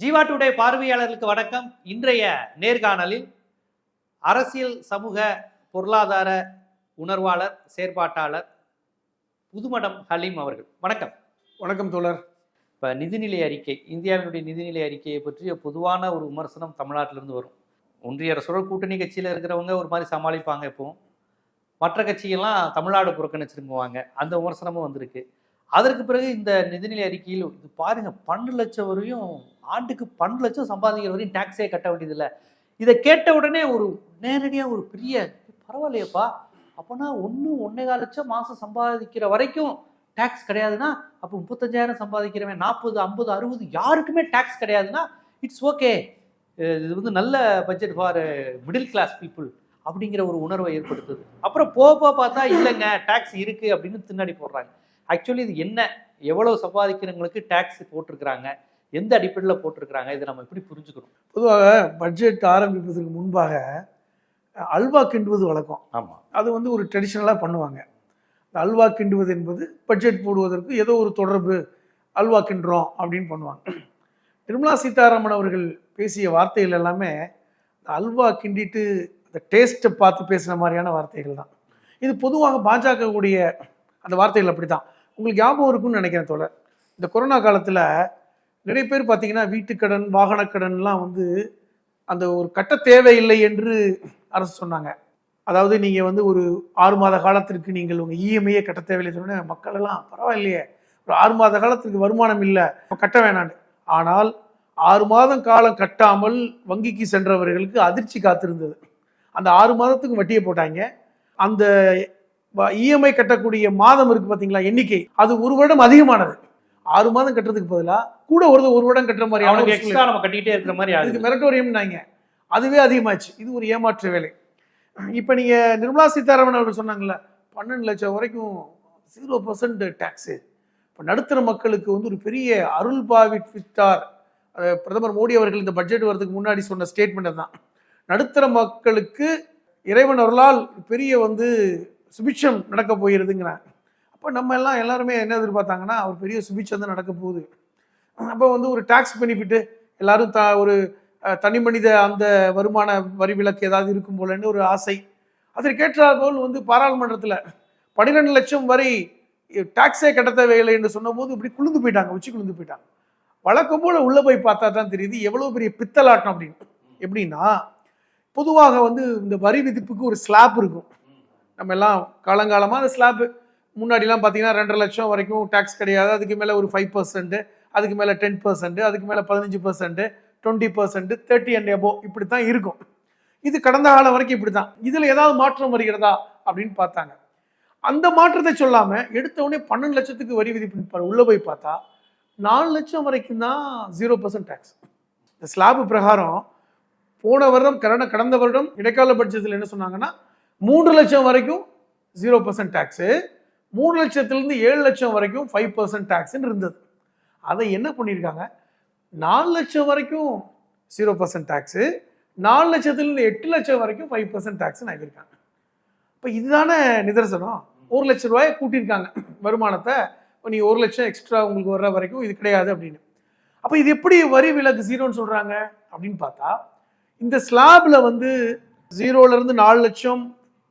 Jeeva today பார்வையாளர்களுக்கு வணக்கம். இன்றைய நேர்காணலில் அரசியல் சமூக பொருளாதார உணர்வாளர் செயற்பாட்டாளர் புதுமடம் ஹலீம் அவர்கள். வணக்கம். வணக்கம் தோழர். இப்போ நிதிநிலை அறிக்கை இந்தியாவினுடைய நிதிநிலை அறிக்கையை பற்றிய பொதுவான ஒரு விமர்சனம் தமிழ்நாட்டிலிருந்து வரும். ஒன்றிய அரசோட கூட்டணி கட்சியில் இருக்கிறவங்க ஒரு மாதிரி சமாளிப்பாங்க எப்பவும் மற்ற கட்சிகள்லாம் தமிழ்நாடு புறக்கணிச்சிருக்குவாங்க அந்த விமர்சனமும் வந்திருக்கு. அதற்கு பிறகு இந்த நிதிநிலை அறிக்கையில் இது பாருங்க பன்னெண்டு லட்சம் வரையும் ஆண்டுக்கு பன்னெண்டு லட்சம் சம்பாதிக்கிற வரையும் டாக்ஸே கட்ட வேண்டியதில்லை. இதை கேட்ட உடனே ஒரு நேரடியாக ஒரு பெரிய பரவாயில்லையப்பா அப்போனா ஒன்று ஒன்றே கால் லட்சம் மாதம் சம்பாதிக்கிற வரைக்கும் டேக்ஸ் கிடையாதுன்னா அப்போ முப்பத்தஞ்சாயிரம் சம்பாதிக்கிறவன் நாற்பது ஐம்பது அறுபது யாருக்குமே டேக்ஸ் கிடையாதுன்னா இட்ஸ் ஓகே இது வந்து நல்ல budget for middle class people அப்படிங்கிற ஒரு உணர்வை ஏற்படுத்துது. அப்புறம் போக போக பார்த்தா இல்லைங்க டேக்ஸ் இருக்குது அப்படின்னு பின்னாடி போடுறாங்க. ஆக்சுவலி இது என்ன? எவ்வளவு சம்பாதிக்கிறவங்களுக்கு டேக்ஸ் போட்டிருக்கிறாங்க? எந்த அடிப்படையில் போட்டிருக்கிறாங்க? இதை நம்ம எப்படி புரிஞ்சுக்கணும்? பொதுவாக பட்ஜெட் ஆரம்பிப்பதற்கு முன்பாக அல்வா கிண்டுவது வழக்கம். ஆமா. அது வந்து ஒரு ட்ரெடிஷ்னலாக பண்ணுவாங்க. இந்த அல்வா கிண்டுவது என்பது பட்ஜெட் போடுவதற்கு ஏதோ ஒரு தொடர்பு அல்வா கிண்டுறோம் அப்படின்னு பண்ணுவாங்க. நிர்மலா சீதாராமன் அவர்கள் பேசிய வார்த்தைகள் எல்லாமே அல்வா கிண்டிட்டு அந்த டேஸ்ட்டை பார்த்து பேசுன மாதிரியான வார்த்தைகள் தான். இது பொதுவாக பாஜக கூடிய அந்த வார்த்தைகள் அப்படி தான் உங்களுக்கு ஞாபகம் இருக்கும்னு நினைக்கிறேன் தோழர். இந்த கொரோனா காலத்தில் நிறைய பேர் பார்த்தீங்கன்னா வீட்டுக்கடன் வாகனக்கடன்லாம் வந்து அந்த ஒரு கட்ட தேவையில்லை என்று அரசு சொன்னாங்க. அதாவது நீங்கள் வந்து ஒரு ஆறு மாத காலத்திற்கு நீங்கள் உங்கள் இஎம்ஐயே கட்ட தேவையில்லை சொன்ன மக்கள் எல்லாம் பரவாயில்லையே ஒரு ஆறு மாத காலத்திற்கு வருமானம் இல்லை கட்ட வேணான்னு. ஆனால் ஆறு மாதம் காலம் கட்டாமல் வங்கிக்கு சென்றவர்களுக்கு அதிர்ச்சி காத்திருந்தது. அந்த ஆறு மாதத்துக்கு வட்டியை போட்டாங்க. அந்த இஎம்ஐ கட்டக்கூடிய மாதம் இருக்கு பார்த்தீங்களா எண்ணிக்கை. அது ஒரு வருடம் அதிகமானது. ஆறு மாதம் கட்டுறதுக்கு பதிலாக கூட ஒரு ஒரு வருடம் கட்டுற அவனுக்கு மாதிரி எக்ஸ்ட்ரா நம்ம கட்டிக்கிட்டே இருக்கிற மாதிரி அதுக்கு மெரட்டோரியம்னாங்க அதுவே அதிகமாச்சு. இது ஒரு ஏமாற்று வேலை. இப்போ நீங்கள் நிர்மலா சீதாராமன் அவர்கள் சொன்னாங்கல்ல பன்னெண்டு லட்சம் வரைக்கும் ஜீரோ பர்சன்ட் டேக்ஸு இப்போ நடுத்தர மக்களுக்கு வந்து ஒரு பெரிய அருள் பாவிட் அஹ் பிரதமர் மோடி அவர்கள் இந்த பட்ஜெட் வரதுக்கு முன்னாடி சொன்ன ஸ்டேட்மெண்ட் தான் நடுத்தர மக்களுக்கு இறைவன் அருளால் பெரிய வந்து சுபிட்சம் நடக்க போயிருதுங்கிறாங்க அப்போ நம்ம எல்லாம் எல்லாருமே என்ன எதிர்பார்த்தாங்கன்னா ஒரு பெரிய சுபிட்சம் தான் நடக்க போகுது. அப்போ வந்து ஒரு டேக்ஸ் பெனிஃபிட்டு எல்லாரும் த ஒரு தனி மனித அந்த வருமான வரி விலக்கு ஏதாவது இருக்கும் போலன்னு ஒரு ஆசை. அதற்கேற்றாற் போல் வந்து பாராளுமன்றத்தில் பன்னிரெண்டு லட்சம் வரை டாக்ஸே கட்ட தேவையில்லை என்று சொன்னபோது இப்படி குளிந்து போயிட்டாங்க உச்சி குளிந்து போயிட்டாங்க. வழக்கம் போல் உள்ளே போய் பார்த்தா தான் தெரியுது எவ்வளோ பெரிய பித்தலாட்டம் அப்படின்னு. எப்படின்னா பொதுவாக வந்து இந்த வரி விதிப்புக்கு ஒரு ஸ்லாப் இருக்கும். நம்ம எல்லாம் காலங்காலமாக அந்த ஸ்லாப் முன்னாடிலாம் பார்த்தீங்கன்னா ரெண்டரை லட்சம் வரைக்கும் டேக்ஸ் கிடையாது. அதுக்கு மேலே ஒரு ஃபைவ் பர்சன்ட்டு அதுக்கு மேலே டென் பர்சன்ட் அதுக்கு மேலே பதினஞ்சு percent twenty percent thirty and above இப்படி தான் இருக்கும். இது கடந்த காலம் வரைக்கும் இப்படி தான் இதில் ஏதாவது மாற்றம் வருகிறதா அப்படின்னு பார்த்தாங்க. அந்த மாற்றத்தை சொல்லாமல் எடுத்த உடனே பன்னெண்டு லட்சத்துக்கு வரி விதிப்பு உள்ளே போய் பார்த்தா நாலு லட்சம் வரைக்கும் தான் ஜீரோ பர்சன்ட் டேக்ஸ் இந்த ஸ்லாப் பிரகாரம் போன வருடம் கடந்த கடந்த வருடம் இடைக்கால பட்ஜெட்டில் என்ன சொன்னாங்கன்னா மூன்று லட்சம் வரைக்கும் ஜீரோ பர்சன்ட் டேக்ஸு மூணு லட்சத்துலேருந்து ஏழு லட்சம் வரைக்கும் ஃபைவ் பர்சன்ட் டேக்ஸ்ன்னு இருந்தது. அதை என்ன பண்ணியிருக்காங்க? நாலு லட்சம் வரைக்கும் ஜீரோ பர்சன்ட் டேக்ஸு நாலு லட்சத்துலேருந்து எட்டு லட்சம் வரைக்கும் ஃபைவ் பர்சன்ட் டேக்ஸ்னு ஆகியிருக்காங்க இப்போ இதுதானே நிதர்சனம்? ஒரு லட்ச ரூபாயை கூட்டியிருக்காங்க வருமானத்தை. இப்போ நீ ஒரு லட்சம் எக்ஸ்ட்ரா உங்களுக்கு வர்ற வரைக்கும் இது கிடையாது அப்படின்னு. அப்போ இது எப்படி வரி விலக்கு ஜீரோன்னு சொல்கிறாங்க அப்படின்னு பார்த்தா இந்த ஸ்லாபில் வந்து ஜீரோலேருந்து நாலு லட்சம்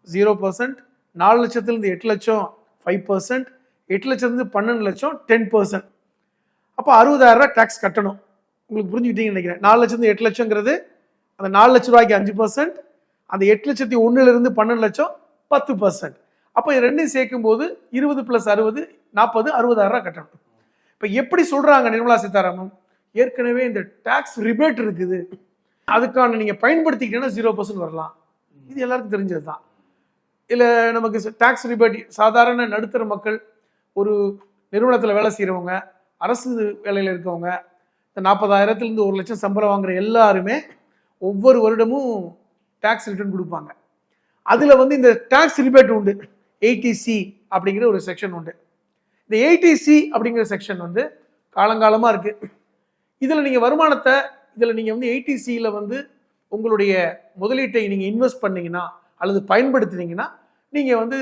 ஜீரோ பர்சன்ட் நாலு லட்சத்துலேருந்து எட்டு லட்சம் ஃபைவ் பர்சன்ட் எட்டு லட்சத்துலேருந்து பன்னெண்டு லட்சம் டென் பர்சன்ட் அப்போ அறுபதாயிரம் டேக்ஸ் கட்டணும். உங்களுக்கு புரிஞ்சுக்கிட்டீங்கன்னு நினைக்கிறேன். நாலு லட்சத்து எட்டு லட்சங்கிறது அந்த நாலு லட்ச ரூபாய்க்கு அஞ்சு பர்சன்ட் அந்த எட்டு லட்சத்தி ஒன்றுலேருந்து பன்னெண்டு லட்சம் பத்து பர்சன்ட் அப்போ இது ரெண்டையும் சேர்க்கும் போது இருபது ப்ளஸ் அறுபது நாற்பது அறுபதாயிரம் ரூபாய் கட்டணும். இப்போ எப்படி சொல்கிறாங்க நிர்மலா சீதாராமன்? ஏற்கனவே இந்த டேக்ஸ் ரிபேட் இருக்குது. அதுக்கான நீங்கள் பயன்படுத்திக்கிட்டீங்கன்னா ஜீரோ பர்சன்ட் வரலாம். இது எல்லாருக்கும் தெரிஞ்சது தான் இல்லை நமக்கு டேக்ஸ் ரிபேட் சாதாரண நடுத்தர மக்கள் ஒரு நிறுவனத்தில் வேலை செய்கிறவங்க அரசு வேலையில் இருக்கவங்க இந்த நாற்பதாயிரத்துலேருந்து ஒரு லட்சம் சம்பளம் வாங்குற எல்லாருமே ஒவ்வொரு வருடமும் டேக்ஸ் ரிட்டர்ன் கொடுப்பாங்க. அதில் வந்து இந்த டேக்ஸ் ரிபேட் உண்டு. எயிட்டி சி அப்படிங்கிற ஒரு செக்ஷன் உண்டு. இந்த எயிட்டி சி அப்படிங்கிற செக்ஷன் வந்து காலங்காலமாக இருக்குது இதில் நீங்கள் வருமானத்தை இதில் நீங்கள் வந்து எயிட்டிசியில் வந்து உங்களுடைய முதலீட்டை நீங்கள் இன்வெஸ்ட் பண்ணிங்கன்னா அல்லது பயன்படுத்துனீங்கன்னா நீங்கள் வந்து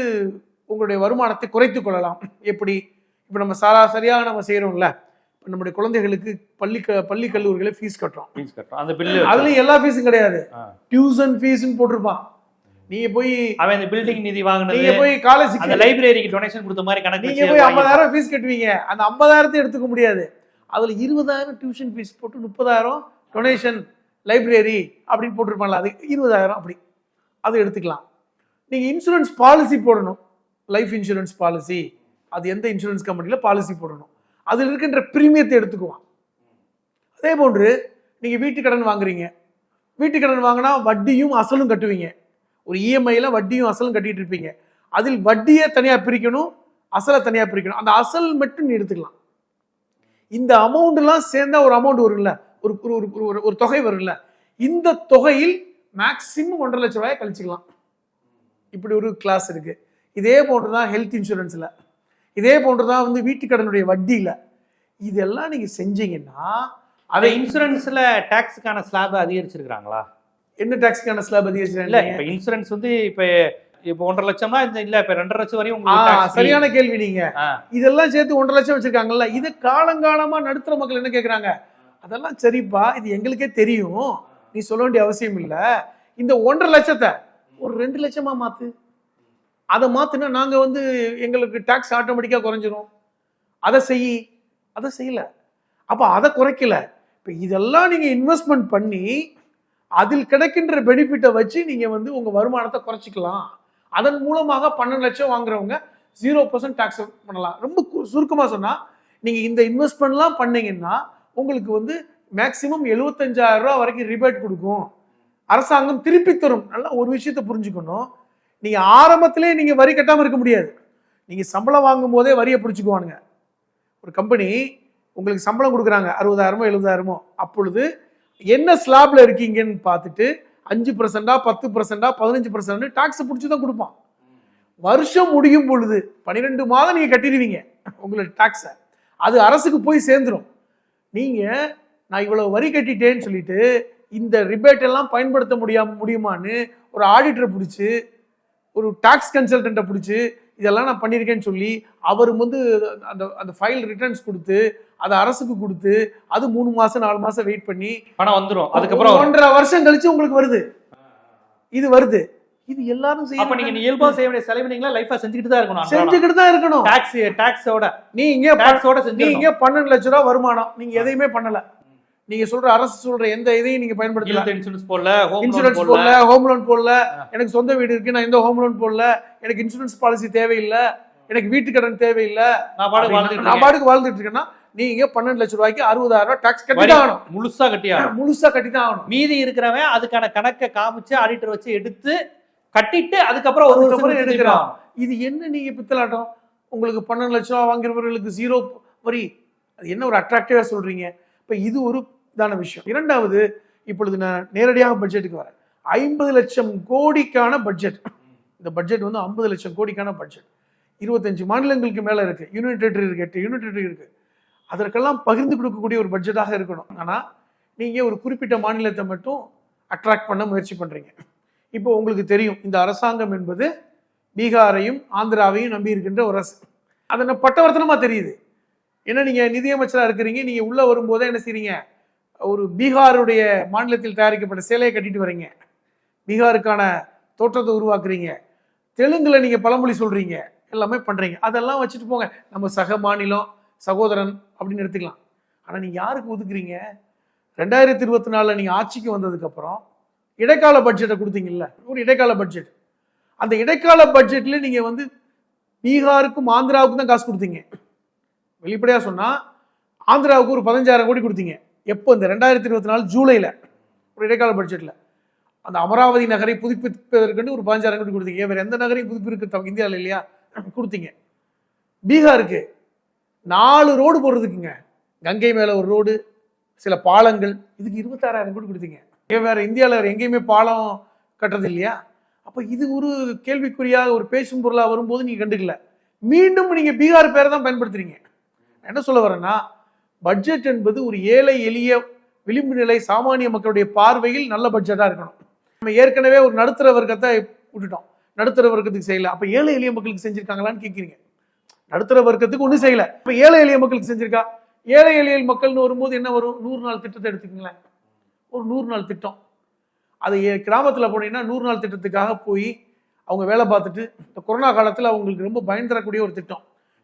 உங்களுடைய வருமானத்தை குறைத்து கொள்ளலாம். எப்படி? இப்போ நம்ம சராசரியாக நம்ம செய்கிறோம்ல நம்முடைய குழந்தைகளுக்கு பள்ளி க- பள்ளி கல்லூரிகளை ஃபீஸ் கட்டுறோம். ஃபீஸ் கட்டுறோம். அந்த பில்லு அதுலயும் எல்லா ஃபீஸும் கிடையாது. டியூஷன் ஃபீஸ்னு போட்டிருப்பான். நீங்க போய் அவன் இந்த பில்டிங் நிதி வாங்கினது நீங்க போய் காலேஜ் அந்த லைப்ரரிக்கு டொனேஷன் கொடுத்த மாதிரி கணக்கு நீங்க வச்சு போய் ஐம்பதாயிரம் ஃபீஸ் கட்டுவீங்க. அந்த ஐம்பதாயிரத்தை எடுத்துக்க முடியாது. அதுல இருபதாயிரம் டியூஷன் ஃபீஸ் போட்டு முப்பதாயிரம் டொனேஷன் லைப்ரரி அப்படின்னு போட்டிருப்பாங்கல்ல அது இருபதாயிரம் அப்படி. அதை எடுத்துக்கலாம். நீங்கள் இன்சூரன்ஸ் பாலிசி போடணும். லைஃப் இன்சூரன்ஸ் பாலிசி அது எந்த இன்சூரன்ஸ் கம்பெனியில் பாலிசி போடணும். அதில் இருக்கின்ற ப்ரீமியத்தை எடுத்துக்குவான். அதே போன்று நீங்கள் வீட்டு கடன் வாங்குறீங்க. வீட்டு கடன் வாங்கினா வட்டியும் அசலும் கட்டுவீங்க. ஒரு இஎம்ஐயில் வட்டியும் அசலும் கட்டிகிட்டு இருப்பீங்க. அதில் வட்டியை தனியாக பிரிக்கணும் அசலை தனியாக பிரிக்கணும். அந்த அசல் மட்டும் நீ எடுத்துக்கலாம். இந்த அமௌண்ட்லாம் சேர்ந்தால் சேர்ந்தா ஒரு அமௌண்ட் வரும்ல. ஒரு ஒரு- ஒரு ஒரு தொகை வரும்ல. இந்த தொகையில் மேக்சிமம் ஒன்றரை லட்ச ரூபாயை கழிச்சுக்கலாம். இப்படி ஒரு கிளாஸ் இருக்கு. இதே போன்று தான் ஹெல்த் இன்சூரன்ஸ்ல இதே போன்று தான் வந்து வீட்டு கடனுடைய வட்டியில. இதெல்லாம் நீங்க செஞ்சீங்கன்னா அதை இன்சூரன்ஸ்ல டாக்ஸுக்கான ஸ்லாப் அதிகரிச்சிருக்காங்களா என்ன டாக்ஸ்க்கான ஸ்லாப் இல்ல அதிகரிச்சு இப்ப இன்சூரன்ஸ் வந்து இப்ப இப்ப ஒன்றரை லட்சம்னா இந்த இல்ல இப்ப ரெண்டரை லட்சம் வரையும். சரியான கேள்வி நீங்க. ஆ. இதெல்லாம் சேர்த்து ஒன்றரை லட்சம் வச்சிருக்காங்கல்ல இது காலங்காலமா நடுத்தர மக்கள் என்ன கேக்குறாங்க? அதெல்லாம் சரிப்பா இது எங்களுக்கே தெரியும். நீ சொல்ல வேண்டிய அவசியம் இல்ல. இந்த ஒன்றரை லட்சத்தை ஒரு ரெண்டு லட்சமா மாத்து. அதை மாத்தினா நாங்க வந்து எங்களுக்கு டாக்ஸ் ஆட்டோமேட்டிக்கா குறைஞ்சிரும். அதை செய் அதை செய்யல. அப்ப அதை குறைக்கல. இப்ப இதெல்லாம் நீங்க இன்வெஸ்ட்மெண்ட் பண்ணி அதில் கிடைக்கின்ற பெனிஃபிட்டை வச்சு நீங்க வந்து உங்க வருமானத்தை குறைச்சிக்கலாம். அதன் மூலமாக பன்னெண்டு லட்சம் வாங்குறவங்க ஜீரோ பர்சன்ட் டாக்ஸ் பண்ணலாம். ரொம்ப கு- சுருக்கமா சொன்னா நீங்க இந்த இன்வெஸ்ட்மெண்ட்லாம் பண்ணீங்கன்னா உங்களுக்கு வந்து மேக்சிமம் எழுபத்தஞ்சாயிரம் ரூபா வரைக்கும் ரிபேட் கொடுக்கும். அரசாங்கம் திருப்பி தரும். நல்லா ஒரு விஷயத்தை புரிஞ்சுக்கணும். நீங்கள் ஆரம்பத்திலே நீங்கள் வரி கட்டாமல் இருக்க முடியாது. நீங்கள் சம்பளம் வாங்கும் போதே வரியை பிடிச்சிக்குவானுங்க. ஒரு கம்பெனி உங்களுக்கு சம்பளம் கொடுக்குறாங்க. அறுபதாயிரமோ எழுபதாயிரமோ. அப்பொழுது என்ன ஸ்லாப்ல இருக்கீங்கன்னு பார்த்துட்டு அஞ்சு பர்சன்டா பத்து பர்சன்டா பதினஞ்சு பர்சன்ட் டாக்ஸ் பிடிச்சி தான் கொடுப்பான். வருஷம் முடியும் பொழுது பன்னிரெண்டு மாதம் நீங்கள் கட்டிடுவீங்க உங்களுக்கு டாக்ஸை அது அரசுக்கு போய் சேர்ந்துரும். நீங்கள் நான் இவ்வளோ வரி கட்டிட்டேன்னு சொல்லிட்டு இந்த ரிபேட் எல்லாம் பயன்படுத்த முடியாம முடியுமான்னு ஒரு ஆடிட்டரை பிடிச்சி ஒரு டாக்ஸ் கன்சல்டண்ட்டை பிடிச்சி இதெல்லாம் நான் பண்ணியிருக்கேன்னு சொல்லி அவர் வந்து அந்த அந்த ஃபைல் ரிட்டர்ன்ஸ் கொடுத்து அதை அரசுக்கு கொடுத்து அது மூணு மாசம் நாலு மாசம் வெயிட் பண்ணி பணம் வந்துரும். அதுக்கப்புறம். ஒன்றரை வருஷம் கழிச்சு உங்களுக்கு வருது. இது வருது. இது எல்லாரும் அப்ப நீங்க செய்ய இயல்பா செய்ய வேண்டிய செலவினீங்களா லைஃபா செஞ்சுக்கிட்டு தான் இருக்கணும் செஞ்சுக்கிட்டு தான் இருக்கணும். டாக்ஸ் டாக்ஸோட நீ இங்க ப- டாக்ஸோட செஞ்சு நீங்க பன்னெண்டு லட்ச ரூபா வருமானம். நீங்க எதையுமே பண்ணல. நீங்க சொல்ற அரசு சொல்ற எந்த இதையும் நீங்க பயன்படுத்தல. ஹெல்த் இன்சூரன்ஸ் போடல இன்சூரன்ஸ் போடல. ஹோம் லோன் போடல. எனக்கு சொந்த வீடு இருக்கு நான் எந்த ஹோம் லோன் போடல. எனக்கு இன்சூரன்ஸ் பாலிசி தேவையில்லை. எனக்கு வீட்டு கடன் தேவையில்லை. நான் பாடு நான். பாட்டுக்கு வாழ்ந்துட்டு இருக்கேன்னா நீங்க பன்னெண்டு லட்ச ரூபாய்க்கு அறுபதாயிரம் ரூபாய் டாக்ஸ் கட்டி தான் ஆகணும். முழுசா கட்டியா முழுசா கட்டி தான் ஆகணும். மீதி இருக்கிறவன் அதுக்கான கணக்கை காமிச்சு ஆடிட்டர் வச்சு எடுத்து கட்டிட்டு அதுக்கப்புறம் ஒரு வருஷம் எடுக்கிறான். எடுக்கிறான் இது என்ன நீங்க பித்தலாட்டம்? உங்களுக்கு பன்னெண்டு லட்சம் ரூபா வாங்குறவர்களுக்கு ஜீரோ வரி. அது என்ன ஒரு அட்ராக்டிவா சொல்றீங்க? இப்ப இது ஒரு இதான விஷயம். இரண்டாவது இப்பொழுது நான் நேரடியாக பட்ஜெட்டுக்கு வரேன். ஐம்பது லட்சம் கோடிக்கான பட்ஜெட் இந்த பட்ஜெட் வந்து ஐம்பது லட்சம் கோடிக்கான பட்ஜெட் இருபத்தஞ்சு மாநிலங்களுக்கு மேலே இருக்கு. யூனிட் டெரிட்டரி இருக்கு எட்டு யூனிட் டெரிட்டரி இருக்கு. அதற்கெல்லாம் பகிர்ந்து கொடுக்கக்கூடிய ஒரு பட்ஜெட்டாக இருக்கணும். ஆனால் நீங்கள் ஒரு குறிப்பிட்ட மாநிலத்தை மட்டும் அட்ராக்ட் பண்ண முயற்சி பண்ணுறீங்க இப்போ உங்களுக்கு தெரியும் இந்த அரசாங்கம் என்பது பீகாரையும் ஆந்திராவையும் நம்பி இருக்கின்ற ஒரு அரசு. அது என்ன பட்டவர்த்தனமாக தெரியுது. ஏன்னா நீங்கள் நிதியமைச்சராக இருக்கிறீங்க நீங்கள் உள்ளே வரும்போதே என்ன செய்றீங்க? ஒரு பீகாருடைய மாநிலத்தில் தயாரிக்கப்பட்ட சேலையை கட்டிட்டு வரீங்க. பீகாருக்கான தோற்றத்தை உருவாக்குறீங்க. தெலுங்குல நீங்க பழமொழி சொல்றீங்க. எல்லாமே பண்றீங்க. அதெல்லாம் வச்சுட்டு போங்க. நம்ம சக மாநிலம் சகோதரன் அப்படின்னு எடுத்துக்கலாம். ஆனா நீங்கள் யாருக்கு ஒதுக்குறீங்க? ரெண்டாயிரத்தி இருபத்தி நாலுல நீங்க ஆட்சிக்கு வந்ததுக்கு அப்புறம் இடைக்கால பட்ஜெட்டை கொடுத்தீங்கல்ல? ஒரு இடைக்கால பட்ஜெட் அந்த இடைக்கால பட்ஜெட்ல நீங்க வந்து பீகாருக்கும் ஆந்திராவுக்கும் தான் காசு கொடுத்தீங்க. வெளிப்படையா சொன்னா ஆந்திராவுக்கு ஒரு பதினஞ்சாயிரம் கோடி கொடுத்தீங்க. எப்போ இந்த ரெண்டாயிரத்தி இருபத்தி நாலு ஜூலையில் ஒரு இடைக்கால பட்ஜெட்டில் அந்த அமராவதி நகரை புதுப்பிப்பதற்கு ஒரு பதினஞ்சாயிரம் கோடி கொடுத்தீங்க. வேறு எந்த நகரையும் புதுப்பிருக்கு இந்தியாவில் இல்லையா? கொடுத்தீங்க. பீகாருக்கு நாலு ரோடு போடுறதுக்குங்க. கங்கை மேலே ஒரு ரோடு சில பாலங்கள் இதுக்கு இருபத்தாறாயிரம் கோடி கொடுத்தீங்க. ஏன் வேறு இந்தியாவில் வேறு எங்கேயுமே பாலம் கட்டுறது இல்லையா? அப்போ இது ஒரு கேள்விக்குறியாக ஒரு பேசும் பொருளாக வரும்போது நீங்கள் கண்டுக்கல. மீண்டும் நீங்கள் பீகார் பேரை தான் பயன்படுத்துறீங்க. என்ன சொல்ல வரேன்னா பட்ஜெட் என்பது ஒரு ஏழை எளிய விளிம்பு நிலை சாமானிய மக்களுடைய பார்வையில் நல்ல பட்ஜெட்டாக இருக்கணும். நம்ம ஏற்கனவே ஒரு நடுத்தர வர்க்கத்தை விட்டுட்டோம். நடுத்தர வர்க்கத்துக்கு செய்யல. அப்போ ஏழை எளிய மக்களுக்கு செஞ்சுருக்காங்களான்னு கேட்குறீங்க நடுத்தர வர்க்கத்துக்கு ஒன்றும் செய்யல. இப்போ ஏழை எளிய மக்களுக்கு செஞ்சுருக்கா? ஏழை எளிய மக்கள்னு வரும்போது என்ன வரும்? நூறு நாள் திட்டத்தை எடுத்துக்கங்களேன். ஒரு நூறு நாள் திட்டம். அது கிராமத்தில் போனீங்கன்னா நூறு நாள் திட்டத்துக்காக போய் அவங்க வேலை பார்த்துட்டு இந்த கொரோனா காலத்தில் அவங்களுக்கு ரொம்ப பயன் தரக்கூடிய ஒரு திட்டம்.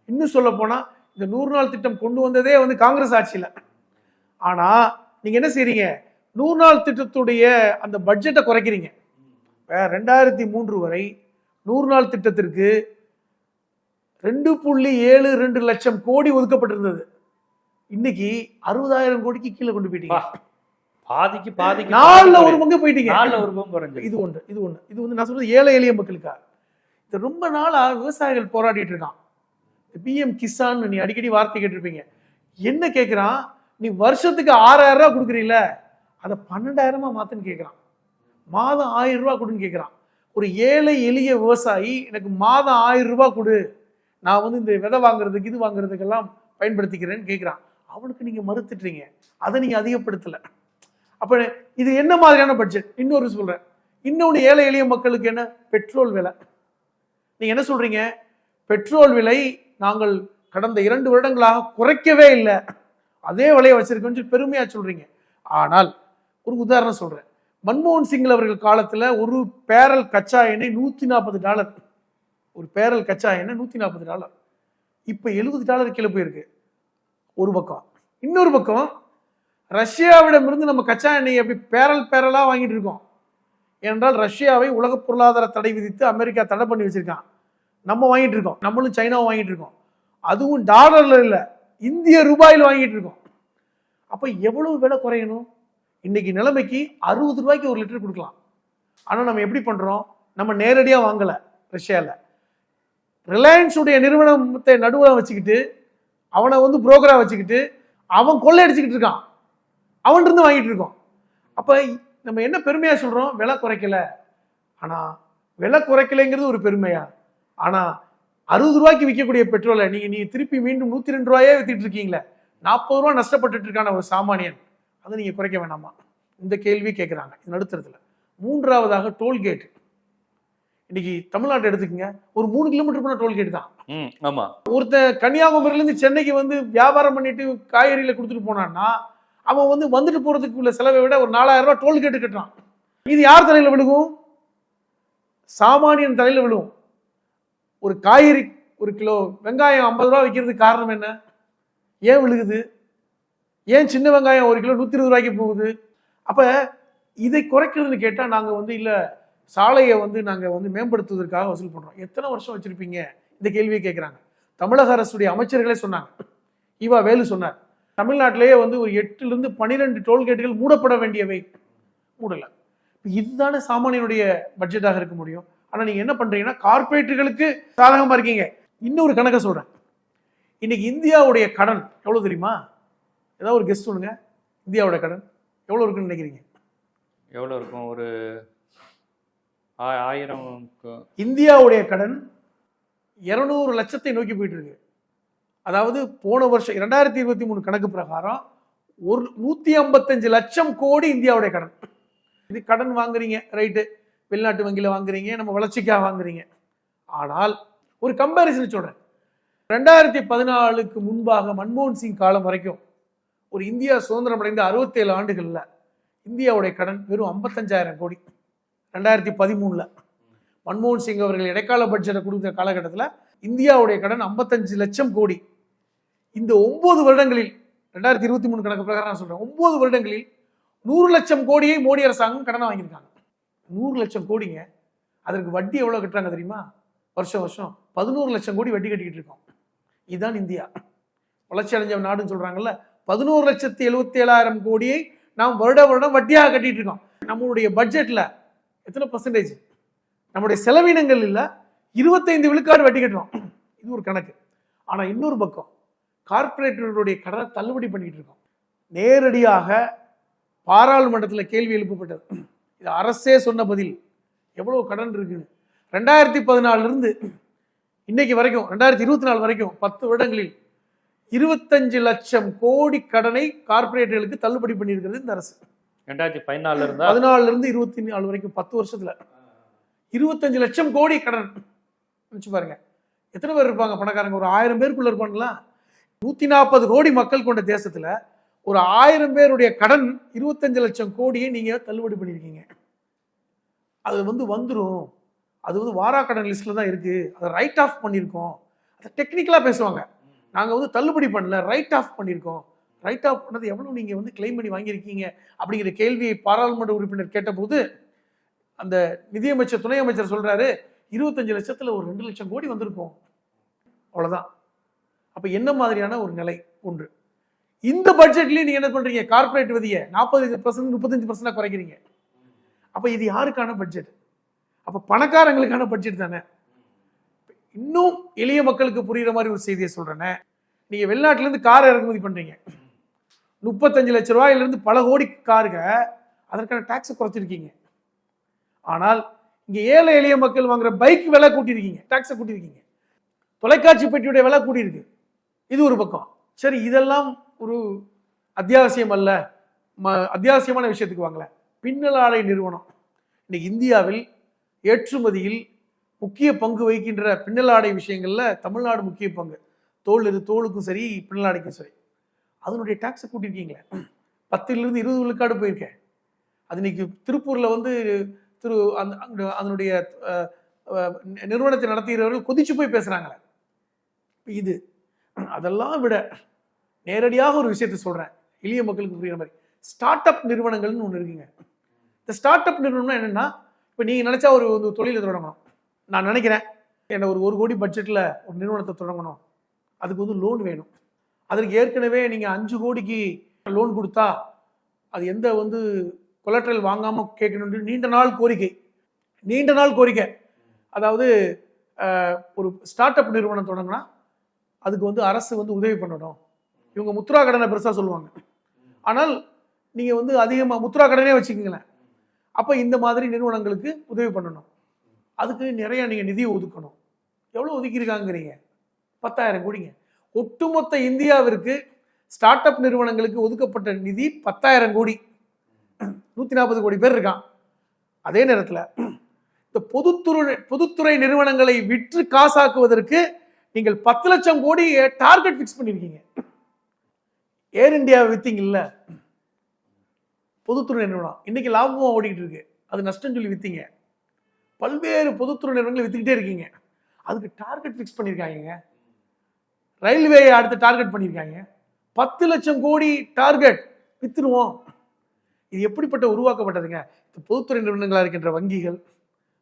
இன்னும் சொல்ல போனால் இந்த நூறு நாள் திட்டம் கொண்டு வந்ததே வந்து காங்கிரஸ் ஆட்சியில. ஆனா நீங்க என்ன செய்றீங்க? நூறு நாள் திட்டத்துடைய அந்த பட்ஜெட்டை குறைக்கிறீங்க. இப்ப ரெண்டாயிரத்தி மூன்று வரை நூறு நாள் திட்டத்திற்கு ரெண்டு புள்ளி ஏழு ரெண்டு லட்சம் கோடி ஒதுக்கப்பட்டிருந்தது. இன்னைக்கு அறுபதாயிரம் கோடிக்கு கீழே கொண்டு போயிட்டீங்க. பாதிக்கு பாதிக்கு நாலுல ஒரு பங்கு போயிட்டீங்க. நாலுல ஒரு பங்கு குறைஞ்சது இது ஒன்று இது ஒன்று இது வந்து நான் சொல்றது ஏழை எளிய மக்களுக்கா இது ரொம்ப நாளா விவசாயிகள் போராடிட்டு இருக்கான். பிஎம் கிசான் நீ அடிக்கடி வார்த்தை கேட்டிருப்பீங்க. என்ன கேட்குறான் நீ வருஷத்துக்கு ஆறாயிரம் ரூபாய் கொடுக்குறீல அதை பன்னெண்டாயிரமா மாத்துன்னு கேட்குறான் மாதம் ஆயிரம் ரூபா கொடுன்னு கேட்குறான் ஒரு ஏழை எளிய விவசாயி எனக்கு மாதம் ஆயிரம் ரூபா கொடு. நான் வந்து இந்த விதை வாங்குறதுக்கு இது வாங்குறதுக்கெல்லாம் பயன்படுத்திக்கிறேன்னு கேட்குறான் அவனுக்கு நீங்கள் மறுத்துட்றீங்க அதை நீங்கள் அதிகப்படுத்தலை. அப்போ இது என்ன மாதிரியான பட்ஜெட் இன்னொரு சொல்கிறேன் இன்னொன்று ஏழை எளிய மக்களுக்கு என்ன? பெட்ரோல் விலை. நீங்கள் என்ன சொல்கிறீங்க பெட்ரோல் விலை நாங்கள் கடந்த இரண்டு வருடங்களாக குறைக்கவே இல்லை. அதே விலையை வச்சிருக்கோம்னு பெருமையாக பெருமையா சொல்றீங்க. ஆனால் ஒரு உதாரணம் சொல்றேன். மன்மோகன் சிங் அவர்கள் காலத்துல ஒரு பேரல் கச்சா எண்ணெய் நூத்தி நாற்பது டாலர். ஒரு பேரல் கச்சா எண்ணெய் நூத்தி நாற்பது டாலர். இப்ப எழுபது டாலர் கீழே போயிருக்கு. ஒரு பக்கம். இன்னொரு பக்கம் ரஷ்யாவிடமிருந்து நம்ம கச்சா எண்ணெயை அப்படி பேரல் பேரலா வாங்கிட்டு இருக்கோம். ஏனென்றால் ரஷ்யாவை உலக பொருளாதார தடை விதித்து அமெரிக்கா தடை பண்ணி வச்சிருக்கான். நம்ம வாங்கிட்டு இருக்கோம். நம்மளும் சைனாவும் வாங்கிட்டு இருக்கோம். அதுவும் டாலரில் இல்லை இந்திய ரூபாயில் வாங்கிட்டு இருக்கோம். அப்போ எவ்வளவு விலை குறையணும்? இன்னைக்கு நிலைமைக்கு அறுபது ரூபாய்க்கு ஒரு லிட்டர் கொடுக்கலாம். ஆனால் நம்ம எப்படி பண்ணுறோம் நம்ம நேரடியாக வாங்கலை ரஷ்யாவில் ரிலையன்ஸுடைய நிறுவனத்தை நடுவாக வச்சுக்கிட்டு அவனை வந்து புரோக்கராக வச்சுக்கிட்டு அவன் கொள்ளையடிச்சுக்கிட்டு இருக்கான். அவன்கிட்ட இருந்து வாங்கிட்டு இருக்கோம். அப்போ நம்ம என்ன பெருமையாக சொல்கிறோம் விலை குறைக்கலை. ஆனால் விலை குறைக்கலைங்கிறது ஒரு பெருமையா? ஆனா அறுபது ரூபாய்க்கு விற்கக்கூடிய பெட்ரோலை நீங்க நீங்க திருப்பி மீண்டும் நூத்தி ரெண்டு ரூபாயே வித்துட்டு இருக்கீங்களே. நாற்பது ரூபா நஷ்டப்பட்டுட்டு இருக்கான ஒரு சாமானியன் அதை நீங்க குறைக்க வேண்டாமா இந்த கேள்வி கேட்குறாங்க இது நடுத்தரத்துல. மூன்றாவதாக டோல்கேட். இன்னைக்கு தமிழ்நாட்டை எடுத்துக்கங்க. ஒரு மூணு கிலோமீட்டர் போன டோல்கேட் தான். ஆமா. ஒருத்தன் கன்னியாகுமரியில இருந்து சென்னைக்கு வந்து வியாபாரம் பண்ணிட்டு காய்கறியில கொடுத்துட்டு போனான்னா அவன் வந்து வந்துட்டு போறதுக்கு உள்ள செலவை விட ஒரு நாலாயிரம் ரூபாய் டோல் கேட்டு கட்டுறான். இது யார் தலையில விழுகும்? சாமானியன் தலையில விழுகும் ஒரு காய்கறி ஒரு கிலோ வெங்காயம் ஐம்பது ரூபா விற்கிறதுக்கு காரணம் என்ன? ஏன் விழுகுது? ஏன் சின்ன வெங்காயம் ஒரு கிலோ நூற்றி இருபது ரூபாய்க்கு போகுது? அப்போ இதை குறைக்கிறதுன்னு கேட்டால் நாங்கள் வந்து இல்லை சாலையை வந்து நாங்கள் வந்து மேம்படுத்துவதற்காக வசூல் பண்ணுறோம் எத்தனை வருஷம் வச்சுருப்பீங்க? இந்த கேள்வியை கேட்குறாங்க தமிழக அரசுடைய அமைச்சர்களே சொன்னாங்க. ஈவா வேலு சொன்னார். தமிழ்நாட்டிலேயே வந்து ஒரு எட்டுலேருந்து பன்னிரெண்டு டோல்கேட்டுகள் மூடப்பட வேண்டியவை. மூடலை. இப்ப இதுதானே சாமானியனுடைய பட்ஜெட்டாக இருக்க முடியும்? ஆனா நீங்க என்ன பண்றீங்கன்னா கார்பரேட்டுகளுக்கு சாதகமா இருக்கீங்க. இன்னொரு கணக்கை சொல்றேன். இன்னைக்கு இந்தியாவுடைய கடன் எவ்வளவு தெரியுமா? ஏதாவது ஒரு கெஸ்ட் சொல்லுங்க. இந்தியாவோட கடன் எவ்வளவு இருக்குன்னு நினைக்கிறீங்க? எவ்வளவு இருக்கும்? ஒரு ஆயிரம் இந்தியாவுடைய கடன் இருநூறு லட்சத்தை நோக்கி போயிட்டு இருக்கு. அதாவது போன வருஷம் இரண்டாயிரத்தி இருபத்தி மூணு கணக்கு பிரகாரம் ஒரு நூத்தி ஐம்பத்தஞ்சு லட்சம் கோடி இந்தியாவுடைய கடன். இது கடன் வாங்குறீங்க ரைட்டு. வெளிநாட்டு வங்கியில் வாங்குறீங்க நம்ம வளர்ச்சிக்காக வாங்குறீங்க. ஆனால் ஒரு கம்பேரிசன் சொல்கிறேன் ரெண்டாயிரத்தி பதினாலுக்கு முன்பாக மன்மோகன் சிங் காலம் வரைக்கும் ஒரு இந்தியா சுதந்திரம் அடைந்த அறுபத்தேழு ஆண்டுகளில் இந்தியாவுடைய கடன் வெறும் ஐம்பத்தஞ்சாயிரம் கோடி. ரெண்டாயிரத்தி பதிமூணில். மன்மோகன் சிங் அவர்கள் இடைக்கால பட்ஜெட்டை கொடுத்த காலகட்டத்தில் இந்தியாவுடைய கடன் 55 லட்சம் கோடி. இந்த ஒம்பது வருடங்களில் ரெண்டாயிரத்தி இருபத்தி மூணு கணக்கு பிரகாரம் நான் சொல்கிறேன் ஒம்பது வருடங்களில் நூறு லட்சம் கோடியை மோடி அரசாங்கம் கடனை வாங்கியிருக்காங்க. நூறு லட்சம் கோடிங்க. அதற்கு வட்டி எவ்வளோ கட்டுறாங்க தெரியுமா? வருஷம் வருஷம் பதினோரு லட்சம் கோடி வட்டி கட்டிக்கிட்டு இருக்கோம். இதுதான் இந்தியா. வளர்ச்சி அடைஞ்ச நாடுன்னு சொல்கிறாங்கல்ல பதினோரு லட்சத்தி எழுபத்தி ஏழாயிரம் கோடியை நாம் வருட வருடம் வட்டியாக கட்டிகிட்டு இருக்கோம். நம்மளுடைய பட்ஜெட்டில் எத்தனை பர்சன்டேஜ் நம்முடைய செலவினங்கள் இல்லை இருபத்தைந்து விழுக்காடு வட்டி கட்டுறோம். இது ஒரு கணக்கு. ஆனால் இன்னொரு பக்கம் கார்ப்பரேட்டர்களுடைய கடனை தள்ளுபடி பண்ணிக்கிட்டு இருக்கோம். நேரடியாக பாராளுமன்றத்தில் கேள்வி எழுப்பப்பட்டது. இது அரசே சொன்ன பதில். எவ்வளவு கடன் இருக்குன்னு. ரெண்டாயிரத்தி பதினாலுல இருந்து இன்னைக்கு வரைக்கும் ரெண்டாயிரத்தி இருபத்தி நாலு வரைக்கும் பத்து வருடங்களில் இருபத்தஞ்சு லட்சம் கோடி கடனை கார்ப்பரேட்டுகளுக்கு தள்ளுபடி பண்ணியிருக்கிறது இந்த அரசு. ரெண்டாயிரத்தி பதினாலுல இருந்தா பதினாலுல இருந்து இருபத்தி நாலு வரைக்கும் பத்து வருஷத்துல. இருபத்தஞ்சு லட்சம் கோடி கடன். நினைச்சு பாருங்க. எத்தனை பேர் இருப்பாங்க பணக்காரங்க? ஒரு ஆயிரம் பேருக்குள்ள இருப்பாங்களா? நூத்தி நாற்பது கோடி மக்கள் கொண்ட தேசத்துல ஒரு ஆயிரம் பேருடைய கடன் இருபத்தஞ்சு லட்சம் கோடியை நீங்க தள்ளுபடி பண்ணியிருக்கீங்க. அதில் வந்து வந்துடும் அது வந்து வாராக்கடன் லிஸ்ட்ல தான் இருக்கு. அதை ரைட் ஆஃப் பண்ணியிருக்கோம். அதை டெக்னிக்கலாக பேசுவாங்க. நாங்கள் வந்து தள்ளுபடி பண்ணல ரைட் ஆஃப் பண்ணியிருக்கோம். ரைட் ஆஃப் பண்ணது எவ்வளோ நீங்கள் வந்து கிளைம் பண்ணி வாங்கியிருக்கீங்க அப்படிங்கிற கேள்வியை பாராளுமன்ற உறுப்பினர் கேட்டபோது அந்த நிதியமைச்சர் துணை அமைச்சர் சொல்கிறாரு இருபத்தஞ்சு லட்சத்தில் ஒரு ரெண்டு லட்சம் கோடி வந்திருக்கும். அவ்வளோதான் அப்போ என்ன மாதிரியான ஒரு நிலை ஒன்று? இந்த பட்ஜெட்லேயும் நீங்கள் என்ன பண்ணுறீங்க கார்ப்பரேட் விதியை நாற்பது பர்சன்ட் முப்பத்தஞ்சு பர்சன்டாக குறைக்கிறீங்க. அப்போ இது யாருக்கான பட்ஜெட் அப்போ பணக்காரங்களுக்கான பட்ஜெட் தானே? இன்னும் எளிய மக்களுக்கு புரிகிற மாதிரி ஒரு செய்தியை சொல்கிறேனே நீங்கள் வெளிநாட்டிலேருந்து கார் இறக்குமதி பண்ணுறீங்க முப்பத்தஞ்சு லட்ச ரூபாயிலிருந்து பல கோடி காருங்க அதற்கான டேக்ஸை குறைச்சிருக்கீங்க. ஆனால் இங்கே ஏழை எளிய மக்கள் வாங்குற பைக் விலை கூட்டியிருக்கீங்க. டாக்ஸை கூட்டியிருக்கீங்க. தொலைக்காட்சி பெட்டியுடைய விலை கூட்டியிருக்கு இது ஒரு பக்கம். சரி இதெல்லாம் ஒரு அத்தியாவசியம் அல்ல. ம- அத்தியாவசியமான விஷயத்துக்கு வாங்கல. பின்னல் ஆலை நிறுவனம். இன்னைக்கு இந்தியாவில் ஏற்றுமதியில் முக்கிய பங்கு வகிக்கின்ற பின்னலாடை விஷயங்களில் தமிழ்நாடு முக்கிய பங்கு. தோல் இரு தோலுக்கும் சரி பின்னலாடைக்கும் சரி. அதனுடைய டேக்ஸை கூட்டியிருக்கீங்களே? பத்திலிருந்து இருபது விழுக்காடு போயிருக்கேன். அது இன்னைக்கு திருப்பூரில் வந்து திரு அந்த அதனுடைய நிறுவனத்தை நடத்துகிறவர்கள் கொதிச்சு போய் பேசுகிறாங்களே இது அதெல்லாம் விட நேரடியாக ஒரு விஷயத்தை சொல்கிறேன் எளிய மக்களுக்கு புரியுற மாதிரி. ஸ்டார்ட் அப் நிறுவனங்கள்னு ஒன்று இருக்குங்க. இந்த ஸ்டார்ட் அப் நிறுவனம்னா என்னன்னா இப்போ நீங்க நினைச்சா ஒரு ஒரு தொழிலை தொடங்கணும். நான் நினைக்கிறேன் என்ன ஒரு ஒரு கோடி பட்ஜெட்ல ஒரு நிறுவனத்தை தொடங்கணும். அதுக்கு வந்து லோன் வேணும். அதற்கு ஏற்கனவே நீங்க அஞ்சு கோடிக்கு லோன் கொடுத்தா அது எந்த வந்து கொலட்ரல் வாங்காம கேட்கணும்னு நீண்ட நாள் கோரிக்கை. நீண்ட நாள் கோரிக்கை. அதாவது ஒரு ஸ்டார்ட் அப் நிறுவனம் தொடங்கினா அதுக்கு வந்து அரசு வந்து உதவி பண்ணணும். இவங்க முத்ரா கடனை பெருசா சொல்லுவாங்க. ஆனால் நீங்க வந்து அதிகமாக முத்ரா கடனே வச்சுக்கோங்களேன். அப்போ இந்த மாதிரி நிறுவனங்களுக்கு உதவி பண்ணணும். அதுக்கு நிறைய நீங்கள் நிதி ஒதுக்கணும். எவ்வளோ ஒதுக்கியிருக்காங்கிறீங்க? பத்தாயிரம் கோடிங்க. ஒட்டுமொத்த இந்தியாவிற்கு ஸ்டார்ட் அப் நிறுவனங்களுக்கு ஒதுக்கப்பட்ட நிதி பத்தாயிரம் கோடி. நூற்றி நாற்பது கோடி பேர் இருக்கான். அதே நேரத்தில் இந்த பொதுத்துறை பொதுத்துறை நிறுவனங்களை விற்று காசாக்குவதற்கு நீங்கள் பத்து லட்சம் கோடி டார்கெட் ஃபிக்ஸ் பண்ணியிருக்கீங்க. ஏர் இந்தியா வித்தீங்க இல்லை பொதுத்துறை நிறுவனம். இன்னைக்கு லாபமாக ஓடிக்கிட்டு இருக்கு. அது நஷ்டம் சொல்லி விற்றீங்க பல்வேறு பொதுத்துறை நிறுவனங்களை விற்றுக்கிட்டே இருக்கீங்க. அதுக்கு டார்கெட் ஃபிக்ஸ் பண்ணியிருக்காங்க ரயில்வே அடுத்து டார்கெட் பண்ணியிருக்காங்க பத்து லட்சம் கோடி டார்கெட் விற்றுடுவோம் இது எப்படிப்பட்ட உருவாக்கப்பட்டதுங்க? இந்த பொதுத்துறை நிறுவனங்களாக இருக்கின்ற வங்கிகள்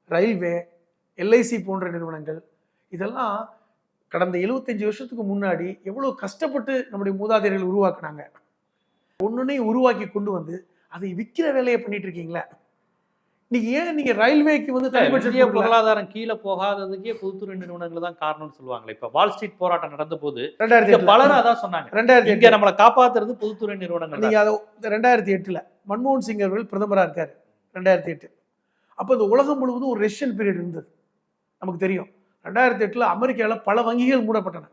ரயில்வே எல்ஐசி போன்ற நிறுவனங்கள் இதெல்லாம் கடந்த 75 வருஷத்துக்கு முன்னாடி எவ்வளோ கஷ்டப்பட்டு நம்முடைய மூதாதையர்கள் உருவாக்குனாங்க. ஒன்றுனையும் உருவாக்கி கொண்டு வந்து அதை விற்கிற வேலையை பண்ணிட்டு இருக்கீங்களே இன்னைக்கு ஏன் நீங்க ரயில்வேக்கு வந்து தனி budget இந்திய கொடுக்கல? பொருளாதாரம் கீழே போகாததுக்கே பொதுத்துறை நிறுவனங்கள் தான் காரணம்னு சொல்லுவாங்களே. இப்ப வால் ஸ்ட்ரீட் போராட்டம் நடந்த போது ரெண்டாயிரத்தி. பலரும் அதான் சொன்னாங்க. ரெண்டாயிரத்தி இங்க நம்மளை காப்பாத்துறது பொதுத்துறை நிறுவனங்கள். நீங்க அதை ரெண்டாயிரத்தி எட்டுல மன்மோகன் சிங் அவர்கள் பிரதமரா இருக்காரு. ரெண்டாயிரத்தி எட்டு. அப்போ இந்த உலகம் முழுவதும் ஒரு ரெஷன் பீரியட் இருந்தது. நமக்கு தெரியும். ரெண்டாயிரத்தி எட்டுல அமெரிக்கால பல வங்கிகள் மூடப்பட்டன.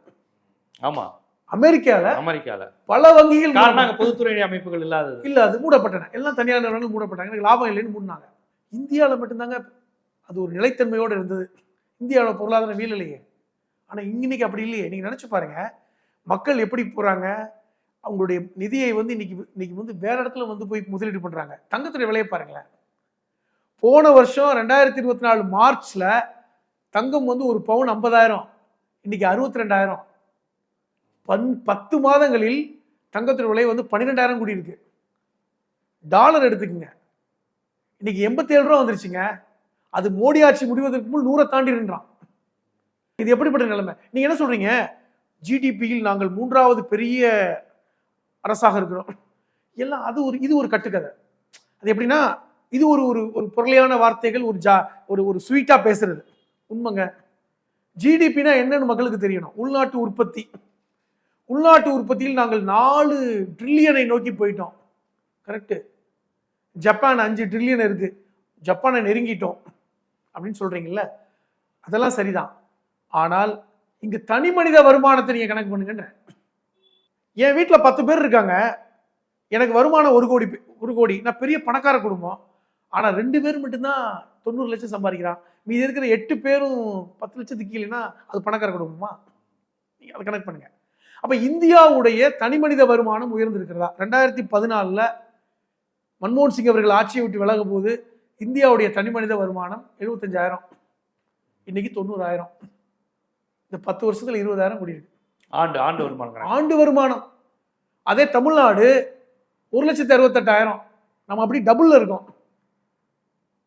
ஆமா. அமெரிக்கால அமெரிக்கால. பல வங்கிகள் காரணம் பொதுத்துறை அமைப்புகள் இல்லாதது. இல்ல அது மூடப்பட்டன. எல்லாம் தனியார் நிறுவனங்கள் மூடப்பட்டாங்க. எனக்கு லாபம் இல்லைன்னு மூடினாங்க. இந்தியாவில் மட்டும்தாங்க அது ஒரு நிலைத்தன்மையோடு இருந்தது. இந்தியாவோட பொருளாதாரம் வீழலையே. ஆனா இன்னைக்கு அப்படி இல்லையே. நீங்க நினைச்சு பாருங்க. மக்கள் எப்படி போறாங்க? அவங்களுடைய நிதியை வந்து இன்னைக்கு இன்னைக்கு வந்து வேற இடத்துல வந்து போய் முதலீடு பண்றாங்க. தங்கத்துடைய விலையை பாருங்களேன். போன வருஷம் ரெண்டாயிரத்தி இருபத்தி நாலு மார்ச்ல தங்கம் வந்து ஒரு பவுன் ஐம்பதாயிரம். இன்னைக்கு அறுபத்தி ரெண்டாயிரம். பன் பத்து மாதங்களில் தங்கத்துடைய விலை வந்து பன்னிரெண்டாயிரம் கூடி இருக்கு. டாலர் எடுத்துக்கங்க. இன்னைக்கு எண்பத்தேழு ரூபா வந்துருச்சுங்க. அது மோடி ஆட்சி முடிவதற்கு முன் நூறை தாண்டி நின்றான் இது எப்படிப்பட்ட நிலைமை? நீங்க என்ன சொல்றீங்க? ஜிடிபியில் நாங்கள் மூன்றாவது பெரிய அரசாக இருக்கிறோம். எல்லாம் அது ஒரு இது ஒரு கட்டுக்கதை. அது எப்படின்னா இது ஒரு ஒரு ஒரு பொருளையான வார்த்தைகள் ஒரு ஜா ஒரு ஒரு ஸ்வீட்டாக பேசுறது. உண்மைங்க. ஜிடிபினா என்னன்னு மக்களுக்கு தெரியணும். உள்நாட்டு உற்பத்தி. உள்நாட்டு உற்பத்தியில் நாங்கள் நாலு ட்ரில்லியனை நோக்கி போயிட்டோம். கரெக்டு ஜப்பான் அஞ்சு ட்ரில்லியன் இருக்கு. ஜப்பானை நெருங்கிட்டோம். அப்படின்னு சொல்றீங்கல்ல? அதெல்லாம் சரிதான். ஆனால் இங்க தனி மனித வருமானத்தை நீங்க கணக்கு பண்ணுங்கன்ற. என் வீட்டில் பத்து பேர் இருக்காங்க. எனக்கு வருமானம் ஒரு கோடி ஒரு கோடி. நான் பெரிய பணக்கார குடும்பம். ஆனால் ரெண்டு பேர் மட்டும்தான் தொண்ணூறு லட்சம் சம்பாதிக்கிறான். மீதி இருக்கிற எட்டு பேரும் பத்து லட்சத்துக்கு இல்லைன்னா அது பணக்கார குடும்பமா? நீங்கள் அதை கணக்கு பண்ணுங்க. அப்ப இந்தியாவுடைய தனிமனித வருமானம் உயர்ந்திருக்கிறதா? ரெண்டாயிரத்தி பதினாலில் மன்மோகன் சிங் அவர்கள் ஆட்சியை விட்டு விலகும் போது இந்தியாவுடைய தனிமனித வருமானம் எழுபத்தஞ்சாயிரம். இன்னைக்கு தொண்ணூறாயிரம். இந்த பத்து வருஷத்துல இருபதாயிரம் கூடி இருக்கு. ஆண்டு ஆண்டு வருமானம். ஆண்டு வருமானம். அதே தமிழ்நாடு ஒரு லட்சத்தி அறுபத்தெட்டாயிரம். நம்ம அப்படி டபுள்ல இருக்கோம்.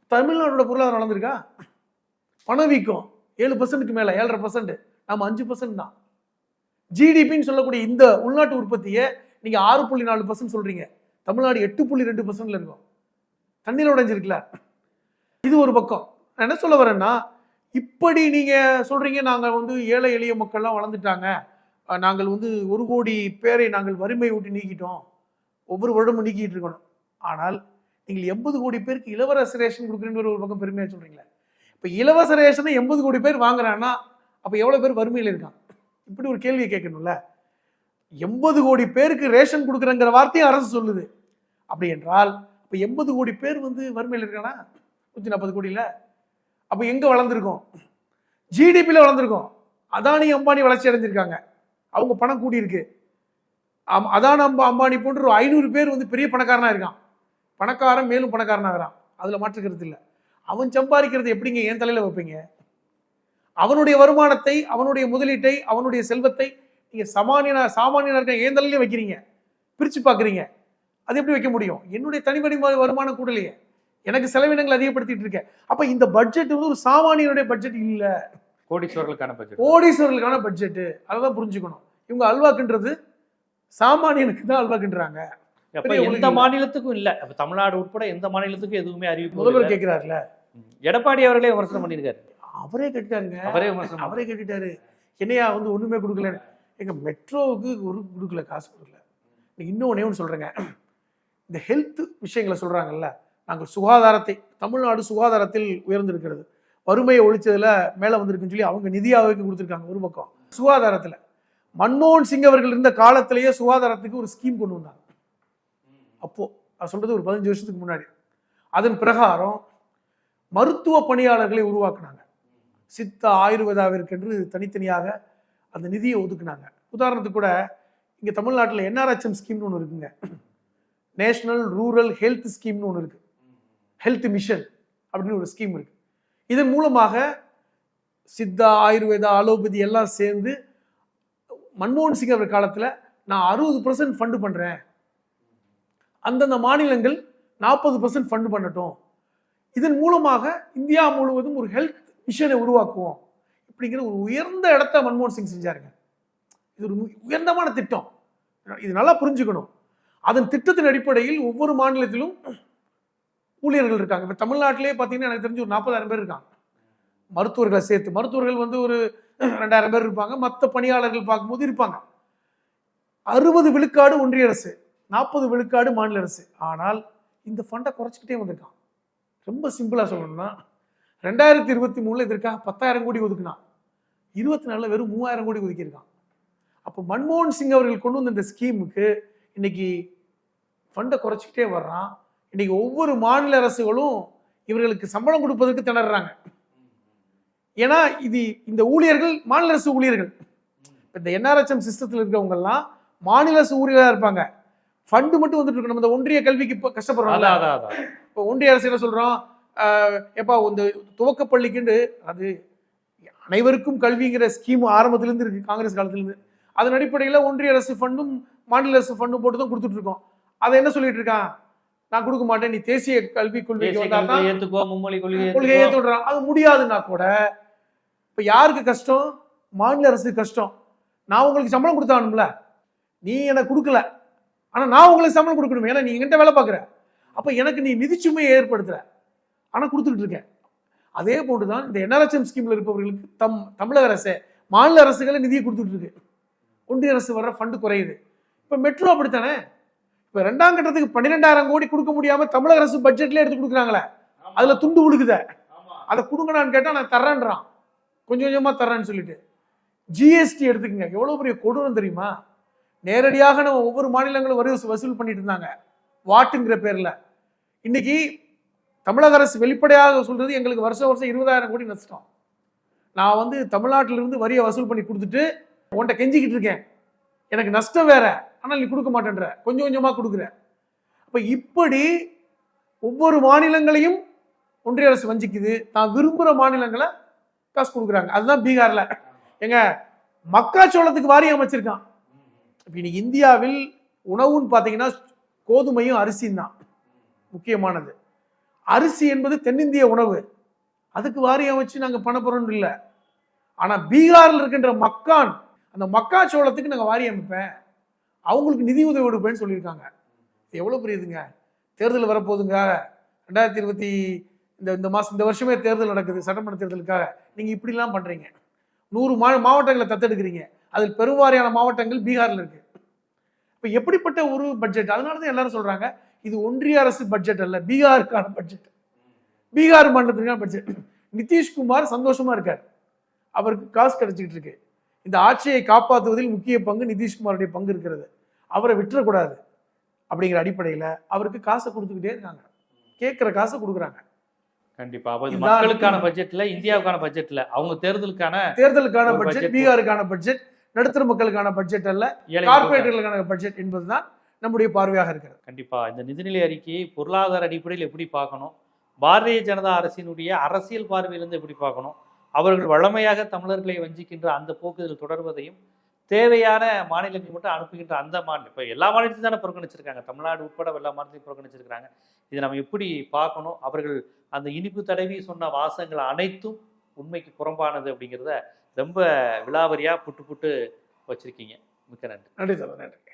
தமிழ்நாடோட பொருளாதாரம் வளர்ந்துருக்கா? பணவீக்கம் ஏழு பர்சன்ட்டுக்கு மேல ஏழரை பர்சன்ட் நம்ம அஞ்சு பர்சன்ட் தான். ஜிடிபின்னு சொல்லக்கூடிய இந்த உள்நாட்டு உற்பத்தியை நீங்க ஆறு புள்ளி நாலு பர்சன்ட் சொல்றீங்க. தமிழ்நாடு எட்டு புள்ளி ரெண்டு பர்சன்ட்ல இருக்கும். தண்ணியில் உடைஞ்சிருக்குல்ல இது ஒரு பக்கம். நான் என்ன சொல்ல வரேன்னா இப்படி நீங்க சொல்றீங்க நாங்க வந்து ஏழை எளிய மக்கள்லாம் வளர்ந்துட்டாங்க. நாங்கள் வந்து ஒரு கோடி பேரை நாங்கள் வறுமை விட்டு நீக்கிட்டோம். ஒவ்வொரு வருடமும் நீக்கிட்டு இருக்கணும். ஆனால் நீங்கள் எண்பது கோடி பேருக்கு இலவச ரேஷன் கொடுக்குறீங்கிற ஒரு பக்கம் பெருமையாக சொல்றீங்களே. இப்போ இலவச ரேஷனை எண்பது கோடி பேர் வாங்குறான்னா அப்போ எவ்வளோ பேர் வறுமையில் இருக்கான் இப்படி ஒரு கேள்வியை கேட்கணும்ல? எண்பது கோடி பேருக்கு ரேஷன் கொடுக்குறங்கிற வார்த்தையும் அரசு சொல்லுது. அப்படி என்றால் இப்போ எண்பது கோடி பேர் வந்து வறுமையில் இருக்கானா? நூற்றி நாற்பது கோடியில். அப்போ எங்கே வளர்ந்துருக்கோம்? ஜிடிபியில் வளர்ந்துருக்கோம். அதானி அம்பானி வளர்ச்சி அடைஞ்சிருக்காங்க. அவங்க பணம் கூடியிருக்கு. அம் அதான அம்பா அம்பானி போன்ற ஒரு ஐநூறு பேர் வந்து பெரிய பணக்காரனாக இருக்கான். பணக்காரன் மேலும் பணக்காரனாகிறான். அதில் மாற்றுக்கிறது இல்லை. அவன் சம்பாதிக்கிறது எப்படிங்க? என் தலையில் வைப்பீங்க? அவனுடைய வருமானத்தை அவனுடைய முதலீட்டை அவனுடைய செல்வத்தை நீங்கள் சமானியனா சாமானியனா இருக்க ஏன் தலையிலே வைக்கிறீங்க. பிரித்து பார்க்குறீங்க அது எப்படி வைக்க முடியும்? என்னுடைய தனிப்படி வருமானம் கூடலையே. எனக்கு செலவினங்களை அதிகப்படுத்திட்டு இருக்கேன். அப்போ இந்த பட்ஜெட் வந்து ஒரு சாமானியனுடைய பட்ஜெட் இல்லை. கோடீஸ்வரர்களுக்கான பட்ஜெட் கோடீஸ்வரர்களுக்கான பட்ஜெட்டு அதை தான் புரிஞ்சுக்கணும். இவங்க அல்வாக்குன்றது சாமானியனுக்கு தான் அல்வாக்குன்றாங்க. எந்த மாநிலத்துக்கும் இல்ல. தமிழ்நாடு உட்பட எந்த மாநிலத்துக்கும் எதுவுமே அறிவிப்பு முதல்வர். கேட்கிறாருல. எடப்பாடி அவர்களே விமர்சனம் பண்ணியிருக்காரு. அவரே கேட்டாருங்க அவரே அவரே கேட்டுட்டாரு. என்னையா வந்து ஒண்ணுமே கொடுக்கல எங்க மெட்ரோவுக்கு ஒரு கொடுக்கல காசு கொடுக்கல. இன்னும் ஒண்ணே ஒன்று சொல்றேங்க. இந்த ஹெல்த் விஷயங்களை சொல்றாங்கல்ல நாங்கள் சுகாதாரத்தை தமிழ்நாடு சுகாதாரத்தில் உயர்ந்திருக்கிறது. வறுமையை ஒழிச்சதுல மேல வந்திருக்குன்னு சொல்லி அவங்க நிதி ஆயோக்கு கொடுத்துருக்காங்க ஒரு பக்கம். சுகாதாரத்துல. மன்மோகன் சிங் அவர்கள் இருந்த காலத்திலேயே சுகாதாரத்துக்கு ஒரு ஸ்கீம் கொண்டு வந்தாங்க. அப்போ நான் சொல்றது ஒரு பதினஞ்சு வருஷத்துக்கு முன்னாடி. அதன் பிரகாரம் மருத்துவ பணியாளர்களை உருவாக்குனாங்க. சித்த ஆயுர்வேதாவிற்கென்று தனித்தனியாக அந்த நிதியை ஒதுக்குனாங்க. உதாரணத்துக்கு கூட இங்கே தமிழ்நாட்டில் என்ஆர்ஹெச்எம் ஸ்கீம்னு ஒன்று இருக்குங்க. நேஷனல் ரூரல் ஹெல்த் ஸ்கீம்னு ஒன்று இருக்குது ஹெல்த் மிஷன் அப்படின்னு ஒரு ஸ்கீம் இருக்குது இதன் மூலமாக சித்தா ஆயுர்வேதா அலோபதி எல்லாம் சேர்ந்து மன்மோகன் சிங் அவர் காலத்தில் நான் அறுபது பர்சன்ட் ஃபண்டு பண்ணுறேன் அந்தந்த மாநிலங்கள் நாற்பது பர்சன்ட் ஃபண்டு பண்ணட்டும். இதன் மூலமாக இந்தியா முழுவதும் ஒரு ஹெல்த் மிஷனை உருவாக்குவோம். இப்படிங்கிற ஒரு உயர்ந்த இடத்த மன்மோகன் சிங் செஞ்சாருங்க. இது ஒரு உயர்ந்தமான திட்டம். இது நல்லா புரிஞ்சுக்கணும். அதன் திட்டத்தின் அடிப்படையில் ஒவ்வொரு மாநிலத்திலும் ஊழியர்கள் இருக்காங்க. இப்போ தமிழ்நாட்டிலே பார்த்தீங்கன்னா எனக்கு தெரிஞ்சு ஒரு நாற்பதாயிரம் பேர் இருக்காங்க. மருத்துவர்களை சேர்த்து. மருத்துவர்கள் வந்து ஒரு ரெண்டாயிரம் பேர் இருப்பாங்க. மற்ற பணியாளர்கள் பார்க்கும்போது இருப்பாங்க. அறுபது விழுக்காடு ஒன்றிய அரசு நாற்பது விழுக்காடு மாநில அரசு. ஆனால் இந்த ஃபண்டை குறைச்சிக்கிட்டே வந்திருக்கான். ரொம்ப சிம்பிளாக சொல்லணும்னா ரெண்டாயிரத்தி இருபத்தி மூணுல இதற்காக பத்தாயிரம் கோடி ஒதுக்குனான். இருபத்தி நாலுல வெறும் மூவாயிரம் கோடி ஒதுக்கியிருக்கான். அப்போ மன்மோகன் சிங் அவர்கள் கொண்டு வந்த இந்த ஸ்கீமுக்கு இன்னைக்கு ஃபண்டை குறைச்சிக்கிட்டே வர்றான். இன்னைக்கு ஒவ்வொரு மாநில அரசுகளும் இவர்களுக்கு சம்பளம் கொடுப்பதற்கு திணறாங்க ஏன்னா இது இந்த ஊழியர்கள் மாநில அரசு ஊழியர்கள். இப்ப இந்த என்ஆர்ஹெச்எம் சிஸ்டத்தில் இருக்கிறவங்கெல்லாம் மாநில அரசு ஊழியராக இருப்பாங்க. ஃபண்டு மட்டும் வந்துட்டு இருக்கு. நம்ம இந்த ஒன்றிய கல்விக்கு இப்போ அதான் இப்போ ஒன்றிய அரசு என்ன சொல்றோம்? ஆஹ் எப்பா இந்த துவக்க பள்ளிக்குண்டு அது அனைவருக்கும் கல்விங்கிற ஸ்கீம் ஆரம்பத்திலேருந்து இருக்கு காங்கிரஸ் காலத்திலேருந்து. அதன் அடிப்படையில் ஒன்றிய அரசு ஃபண்டும் மாநில அரசு ஃபண்டும் போட்டு தான் கொடுத்துட்டு இருக்கோம். அதை என்ன சொல்லிட்டு இருக்கான் நான் கொடுக்க மாட்டேன் நீ தேசிய கல்விக் கொள்கைக்கு தேசிய வந்தா கல்வியை தான் ஏத்துக்கோ மும்மொழி கொள்கையை. ஏற்றுடுறான் அது முடியாதுன்னா கூட இப்போ யாருக்கு கஷ்டம்? மாநில அரசுக்கு கஷ்டம். நான் உங்களுக்கு சம்பளம் கொடுத்தானும்ல நீ எனக்கு கொடுக்கல. ஆனா நான் உங்களுக்கு சம்பளம் கொடுக்கணும் ஏன்னா நீ என்கிட்ட வேலை பார்க்குற. அப்ப எனக்கு நீ நிதிச்சுமையை ஏற்படுத்துற. ஆனா கொடுத்துக்கிட்டு இருக்கேன். அதே போட்டுதான் இந்த என்ஆர்எச்எம் ஸ்கீம்ல இருப்பவர்களுக்கு தம் தமிழக அரசு மாநில அரசுகளை நிதியை கொடுத்துட்டு இருக்கு. ஒன்றிய அரசு வர்ற ஃபண்டு குறையுது. இப்ப மெட்ரோ அப்படித்தானே? இப்ப ரெண்டாம் கட்டத்துக்கு பன்னிரெண்டாயிரம் கோடி கொடுக்க முடியாம தமிழக அரசு பட்ஜெட்ல எடுத்து கொடுக்குறாங்களே. அதுல துண்டு விழுகுத அதை கொடுங்கடான்னு கேட்டா நான் தர்றேன்றான். கொஞ்சம் கொஞ்சமா தர்றேன்னு சொல்லிட்டு. ஜிஎஸ்டி எடுத்துக்கங்க. எவ்வளவு பெரிய கொடூரம் தெரியுமா? நேரடியாக நம்ம ஒவ்வொரு மாநிலங்களும் வரி வசூ- வசூல் பண்ணிட்டு இருந்தாங்க. வாட்டுங்கிற பேர்ல. இன்னைக்கு தமிழக அரசு வெளிப்படையாக சொல்றது எங்களுக்கு வருஷம் வருஷம் இருபதாயிரம் கோடி நஷ்டம். நான் வந்து தமிழ்நாட்டிலிருந்து வரியை வசூல் பண்ணி கொடுத்துட்டு உன்கிட்ட கெஞ்சிக்கிட்டு இருக்கேன். எனக்கு நஷ்டம் வேற. ஆனால் நீ கொடுக்க மாட்டேன்ற. கொஞ்சம் கொஞ்சமாக கொடுக்குற அப்போ இப்படி ஒவ்வொரு மாநிலங்களையும் ஒன்றிய அரசு வஞ்சிக்குது. தான் விரும்புகிற மாநிலங்களை காசு கொடுக்குறாங்க. அதுதான் பீகாரில். எங்க மக்காச்சோளத்துக்கு வாரியம் அமைச்சிருக்கான். இப்போ இன்னைக்கு இந்தியாவில் உணவுன்னு பார்த்தீங்கன்னா கோதுமையும் அரிசியும் தான். முக்கியமானது. அரிசி என்பது தென்னிந்திய உணவு. அதுக்கு வாரியம் வச்சு நாங்கள் பண்ண போறோம்னு இல்லை. ஆனால் பீகாரில் இருக்கின்ற மக்கான் அந்த மக்காச்சோளத்துக்கு நாங்கள் வாரியம் அமைப்பேன். அவங்களுக்கு நிதி உதவி கொடுப்பேன்னு சொல்லியிருக்காங்க. எவ்வளோ பெரியதுங்க தேர்தல் வரப்போகுதுங்க. ரெண்டாயிரத்தி இருபத்தி இந்த இந்த மாதம் இந்த வருஷமே தேர்தல் நடக்குது சட்டமன்ற தேர்தலுக்காக. நீங்கள் இப்படிலாம் பண்ணுறீங்க நூறு மா மாவட்டங்களை தத்தெடுக்கிறீங்க. அதில் பெருவாரியான மாவட்டங்கள் பீகாரில் இருக்குது இப்போ எப்படிப்பட்ட ஒரு பட்ஜெட் அதனால தான் எல்லாரும் சொல்கிறாங்க இது ஒன்றிய அரசு பட்ஜெட் அல்ல பீகாருக்கான பட்ஜெட் பீகார் மாநிலத்துக்கான பட்ஜெட் நிதிஷ்குமார் சந்தோஷமா இருக்கார். அவருக்கு காசு கிடைச்சிக்கிட்டு இருக்கு. இந்த ஆட்சியை காப்பாற்றுவதில் முக்கிய பங்கு நிதிஷ்குமாருடைய பங்கு இருக்கிறது. அவரை விட்டுறக்கூடாது அப்படிங்கிற அடிப்படையில் அவருக்கு காசை கொடுத்துக்கிட்டே இருக்காங்க. கேட்குற காசை கொடுக்குறாங்க. கண்டிப்பா. அப்ப மக்களுக்கான பட்ஜெட்ல இந்தியாவுக்கான பட்ஜெட்ல அவங்க தேர்தலுக்கான தேர்தலுக்கான பட்ஜெட் பீகாருக்கான பட்ஜெட் நடுத்தர மக்களுக்கான பட்ஜெட் அல்ல கார்பரேட்டுகளுக்கான பட்ஜெட் என்பதுதான் நம்முடைய பார்வையாக இருக்கிறது. கண்டிப்பா. இந்த நிதிநிலை அறிக்கையை பொருளாதார அடிப்படையில் எப்படி பார்க்கணும்? பாரதிய ஜனதா அரசினுடைய அரசியல் பார்வையிலிருந்து எப்படி பார்க்கணும்? அவர்கள் வழமையாக தமிழர்களை வஞ்சிக்கின்ற அந்த போக்குதல் தொடர்வதையும் தேவையான மாநிலங்கள் மட்டும் அனுப்புகின்ற அந்த மாநிலம் இப்போ எல்லா மாநிலத்தையும் தானே புறக்கணிச்சிருக்காங்க. தமிழ்நாடு உட்பட எல்லா மாநிலத்தையும் புறக்கணிச்சிருக்காங்க. இதை நம்ம எப்படி பார்க்கணும்? அவர்கள் அந்த இனிப்பு தடவி சொன்ன வாசங்கள் அனைத்தும் உண்மைக்கு புறம்பானது அப்படிங்கிறத ரொம்ப விலாவரியா புட்டு புட்டு வச்சிருக்கீங்க. மிக்க நன்றி. நன்றி தலை நன்றி.